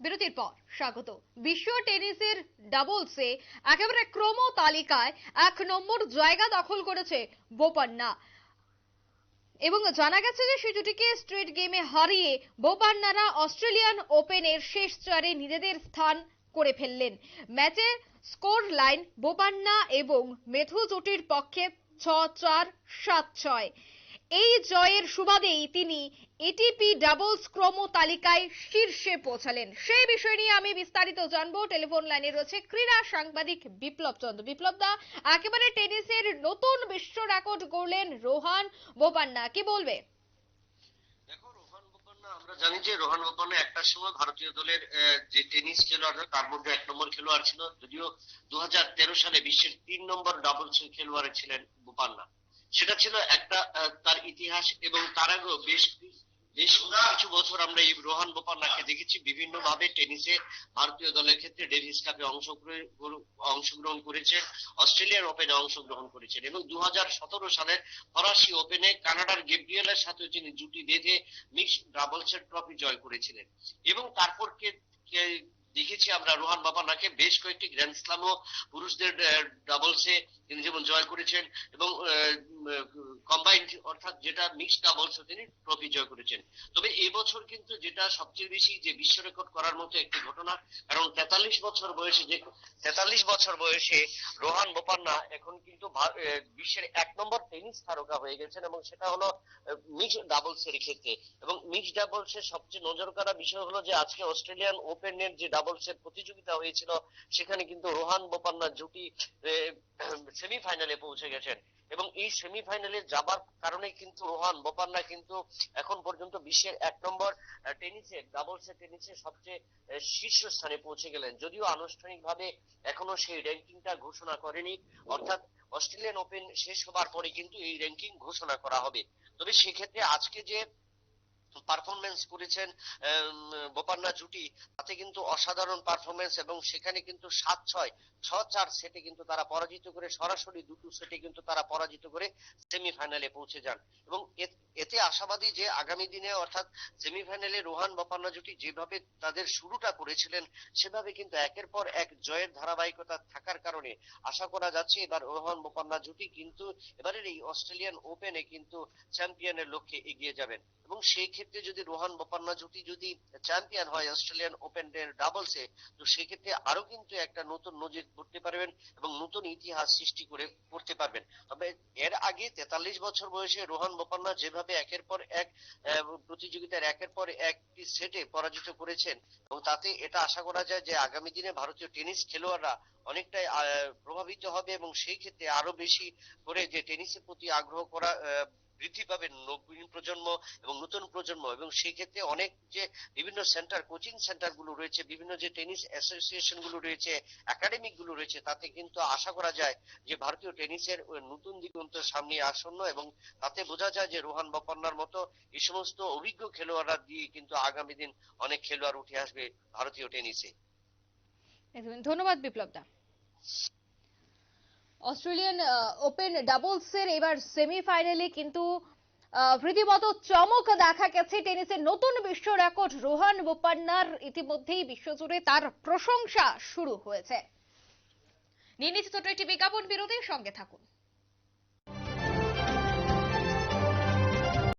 বিরতির পর স্বাগত। বিশ্ব টেনিসের ডাবলসে একেবারে ক্রম তালিকায় এক নম্বর জায়গা দখল করেছে বোপান্না। এবং জানা গেছে যে সে জুটিকে স্ট্রিট গেমে হারিয়ে বোপান্নারা অস্ট্রেলিয়ান ওপেনের শেষ চারে নিজেদের স্থান করে ফেললেন। ম্যাচে স্কোর লাইন বোপান্না এবং মেথু জুটির পক্ষে ছ চার, সাত ছয়। এই জয়ের সুবাদেই তিনি এটিপি ডাবলস ক্রম তালিকায় শীর্ষে পৌঁছালেন। সেই বিষয় নিয়ে আমি বিস্তারিত জানব। টেলিফোন লাইনে রয়েছে ক্রীড়া সাংবাদিক বিপ্লব চন্দ্র। বিপ্লব দা, একেবারে টেনিসের নতুন বিশ্ব রেকর্ড গড়লেন রোহান বোপান্না। কি বলবে? আমরা জানি যে রোহান বোপান্না একটা সময় ভারতীয় দলের যে টেনিস খেলোয়াড়রা তার মধ্যে এক নম্বর খেলোয়াড় ছিল। যদিও দু হাজার তেরো সালে বিশ্বের তিন নম্বর ডাবলস খেলোয়াড় ছিলেন বোপান্না। সেটা ছিল একটা তার ইতিহাস এবং তার আগেও বেশ বেশ কিছু বছর আমরা এই রোহান বোপান্নাকে দেখেছি বিভিন্ন ভাবে টেনিসে ভারতীয় দলের ক্ষেত্রে ডেভিস কাপে অংশগ্রহণ অংশগ্রহণ করেছে অস্ট্রেলিয়ার ওপেনে অংশগ্রহণ করেছেন এবং দু হাজার সতেরো সালের ফরাসি ওপেনে কানাডার গেব্রিয়েলের সাথে তিনি জুটি বেঁধে মিক্সড ডাবলসের ট্রফি জয় করেছিলেন। এবং তারপর কে দেখেছি আমরা রোহান বাবানাকে বেশ কয়েকটি গ্র্যান্ড স্লামও পুরুষদের ডাবলসে তিনি যেমন জয় করেছেন এবং কম্বাইন্ড অর্থাৎ যেটা মিক্সড ডাবলসে তিনি ট্রফি জয় করেছেন। তবে এবছর কিন্তু যেটা সবচেয়ে বেশি যে বিশ্ব রেকর্ড করার মতো একটি ঘটনা, কারণ তেতাল্লিশ বছর বয়সে যে, তেতাল্লিশ বছর বয়সে রোহান বোপান্না এখন কিন্তু বিশ্বের এক নম্বর টেনিস তারকা হয়ে গেছেন এবং সেটা হলো মিক্সড ডাবলসের ক্ষেত্রে। এবং মিক্সড ডাবলসের সবচেয়ে নজর কাড়া বিষয় হলো যে আজকে অস্ট্রেলিয়ান ওপেনের যে ডাবলসের প্রতিযোগিতা হয়েছিল, সেখানে কিন্তু রোহান বোপান্না জুটি সেমিফাইনালে পৌঁছে গেছেন। এবং এই সেমিফাইনালে যাবার কারণে কিন্তু রোহান বোপান্না কিন্তু এখন পর্যন্ত বিশ্বের এক নম্বর টেনিসে, ডাবলস টেনিসে সবচেয়ে শীর্ষস্থানে পৌঁছে গেলেন। যদিও আনুষ্ঠানিকভাবে এখনও সেই র্যাঙ্কিংটা ঘোষণা করেনি, অর্থাৎ অস্ট্রেলিয়ান ওপেন শেষ হবার পরে কিন্তু এই র্যাঙ্কিং ঘোষণা করা হবে। তবে সেক্ষেত্রে আজকে যে পারফরমেন্স করেছেন বোপান্না জুটি। তাতে কিন্তু অসাধারণ পারফরমেন্স এবং সেখানে কিন্তু সাত ছয় ছ চার সেটে কিন্তু তারা পরাজিত করে, সরাসরি দুটো সেটে কিন্তু তারা পরাজিত করে সেমিফাইনালে পৌঁছে যান। এবং এতে আশাবাদী যে আগামী দিনে অর্থাৎ সেমিফাইনালে রোহান, বোপান্না জুটি যেভাবে তাদের শুরুটা করেছিলেন, সেভাবে কিন্তু একের পর এক জয়ের ধারাবাহিকতা থাকার কারণে আশা করা যাচ্ছে এবার রোহান, বোপান্না জুটি কিন্তু এবারের এই অস্ট্রেলিয়ান ওপেনে কিন্তু চ্যাম্পিয়নের লক্ষ্যে এগিয়ে যাবেন। এবং সেই ক্ষেত্রে যদি রোহান বোপান্না জুটি যদি চ্যাম্পিয়ন হয় অস্ট্রেলিয়ান ওপেন ডাবলসে তো সেক্ষেত্রে আরও কিন্তু একটা নতুন নজির করতে পারবেন এবং নতুন ইতিহাস সৃষ্টি করে করতে পারবেন। তবে এর আগে তেতাল্লিশ বছর বয়সে রোহান বোপান্না যেভাবে একের পর এক প্রতিযোগিতার একের পর একটি সেটে পরাজিত করেছেন, এবং তাতে এটা আশা করা যায় যে আগামী দিনে ভারতীয় টেনিস খেলোয়াড়রা অনেকটাই প্রভাবিত হবে এবং সেই ক্ষেত্রে আরও বেশি করে যে টেনিসের প্রতি আগ্রহ করা বৃদ্ধি পাবে নবীন প্রজন্ম এবং নতুন প্রজন্ম। এবং সেই ক্ষেত্রে অনেক যে বিভিন্ন সেন্টার কোচিং সেন্টারগুলো রয়েছে, বিভিন্ন যে টেনিস অ্যাসোসিয়েশনগুলো রয়েছে একাডেমিকগুলো রয়েছে, তাতে কিন্তু আশা করা যায় যে ভারতীয় টেনিসের নতুন দিগন্ত সামনে আসন্ন এবং তাতে বোঝা যায় যে রোহান বাপান্নার মতো এই সমস্ত অভিজ্ঞ খেলোয়াড়রা দিয়ে কিন্তু আগামী দিন অনেক খেলোয়াড় উঠে আসবে ভারতীয় টেনিসে ধন্যবাদ বিপ্লব দা অস্ট্রেলিয়ান ওপেন ডাবলসের এবার সেমিফাইনালে কিন্তু রীতিমতো চমক দেখা গেছে টেনিসের নতুন বিশ্ব রেকর্ড রোহান বোপান্নার। ইতিমধ্যেই বিশ্বজুড়ে তার প্রশংসা শুরু হয়েছে। নিয়ে নিচ্ছে ছোট্ট একটি বিজ্ঞাপন বিরতির সঙ্গে থাকুন।